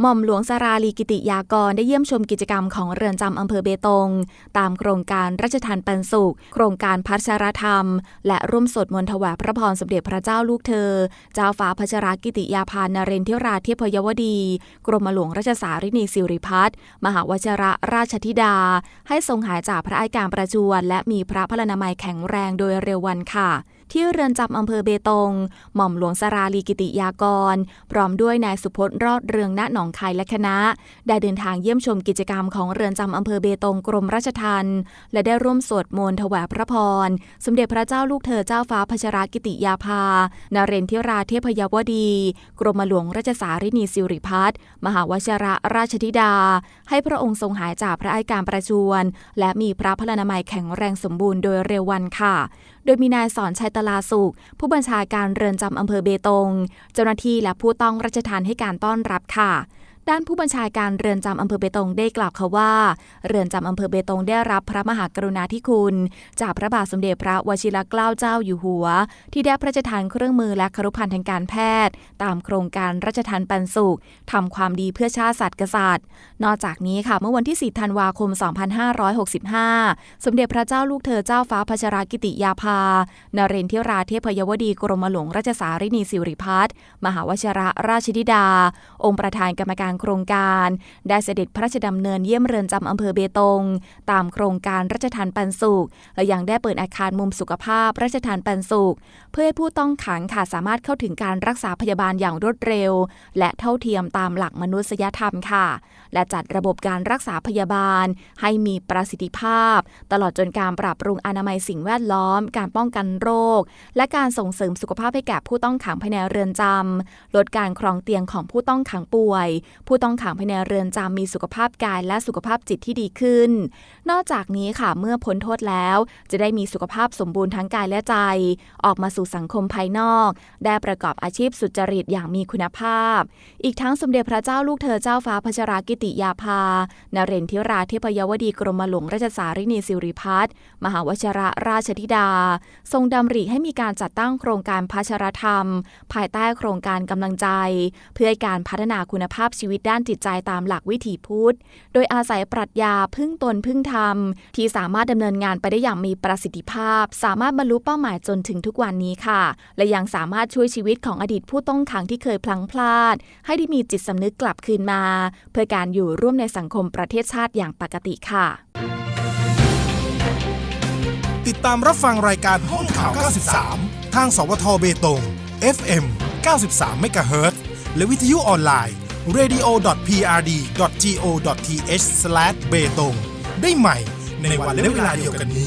หม่อมหลวงสาราลีกิติยากรได้เยี่ยมชมกิจกรรมของเรือนจำอำเภอเบตง ตามโครงการรัชทานปันสุข โครงการพัชรธรรม และร่วมสดมนถวายพระพรสมเด็จพระเจ้าลูกเธอ เจ้าฟ้าพัชรกิติยาภานเรนทิราเทพยวดี กรมหลวงราชสารินีสิริพัฒน์มหาวชระราชธิดา ให้ทรงหายจากพระอาการประจวรและมีพระพลนามัยแข็งแรงโดยเร็ววันค่ะ ที่เรือนจำอำเภอเบตง หม่อมหลวงสราลีกิติยากร พร้อมด้วยนายสุพจน์รอดเรืองณหนองคายและคณะ ได้เดินทางเยี่ยมชมกิจกรรมของเรือนจำอำเภอเบตงกรมราชทัณฑ์และได้ร่วมสวดมนต์ถวายพระพร สมเด็จพระเจ้าลูกเธอเจ้าฟ้าพัชรกิติยาภา นเรนทิราเทพยวดี กรมหลวงราชสารินีสิริพัฒน์มหาวชระราชธิดา ให้พระองค์ทรงหายจากพระอาการประจวรและมีพระพลานามัยแข็งแรงสมบูรณ์โดยเร็ววันค่ะ โดยมีนายสอนชัยตลาสุข ผู้บัญชาการเรือนจำอำเภอเบตง เจ้าหน้าที่และผู้ต้องราชทานให้การต้อนรับค่ะ ด้านผู้บัญชาการเรือนจำอำเภอเบตงได้กล่าวค่ะว่า เรือนจำอำเภอเบตงได้รับพระมหากรุณาธิคุณ จากพระบาทสมเด็จพระวชิรเกล้าเจ้าอยู่หัว ที่ได้พระราชทานเครื่องมือและครุภัณฑ์ทางการแพทย์ ตามโครงการราชทานปันสุขทำความดีเพื่อชาติศาสตร์กษัตริย์ นอกจากนี้ค่ะเมื่อวันที่ 4 ธันวาคม 2565 สมเด็จพระเจ้าลูกเธอเจ้าฟ้าพัชรกิติยาภา นเรนทิราเทพยวดีกรมหลวงราชสารินีสิริพัฒน์มหาวชระราชธิดา องค์ประธานกรรมการโครงการ ได้เสด็จพระราชดำเนินเยี่ยมเรือนจำอำเภอเบตง ตามโครงการรัชทานปันสุข และยังได้เปิดอาคารมุมสุขภาพรัชทานปันสุข เพื่อให้ผู้ต้องขังค่ะสามารถเข้าถึงการรักษาพยาบาลอย่างรวดเร็ว และเท่าเทียมตามหลักมนุษยธรรมค่ะ และจัดระบบการรักษาพยาบาล ให้มีประสิทธิภาพ ตลอดจนการปรับปรุงอนามัยสิ่งแวดล้อม การป้องกันโรค และการส่งเสริมสุขภาพให้แก่ผู้ต้องขังภายในเรือนจำลดการครองเตียงของผู้ต้องขังป่วยผู้ต้องขังภายในเรือนจำมีสุขภาพกายและสุขภาพจิตที่ดีขึ้น นอกจากนี้ค่ะเมื่อพ้นโทษแล้ว จะได้มีสุขภาพสมบูรณ์ทั้งกายและใจ ออกมาสู่สังคมภายนอก ได้ประกอบอาชีพสุจริตอย่างมีคุณภาพ อีกทั้งสมเด็จพระเจ้าลูกเธอเจ้าฟ้าพัชรกิติยาภานเรนทิราเทพยวดีกรมหลวงราชสารินีสิริพัฒน์มหาวชระราชธิดา ทรงดำริให้มีการจัดตั้งโครงการพัชรธรรม ภายใต้โครงการกำลังใจ เพื่อการพัฒนาคุณภาพชีวิตด้านจิตใจตามหลักวิถีพุทธ โดยอาศัยปรัชญาพึ่งตนพึ่งธรรม ที่สามารถดำเนินงานไปได้อย่างมีประสิทธิภาพ สามารถบรรลุเป้าหมายจนถึงทุกวันนี้ค่ะ และยังสามารถช่วยชีวิตของอดีตผู้ต้องขังที่เคยพลังพลาด ให้ได้มีจิตสำนึกกลับคืนมา เพื่อการอยู่ร่วมในสังคมประเทศชาติอย่างปกติค่ะ ติดตามรับฟังรายการห้องข่าว 93 ทางสวทเบตง FM 93 MHz และวิทยุออนไลน์ radio.prd.go.th/betong ได้ใหม่ในวันและเวลาเดียวกันนี้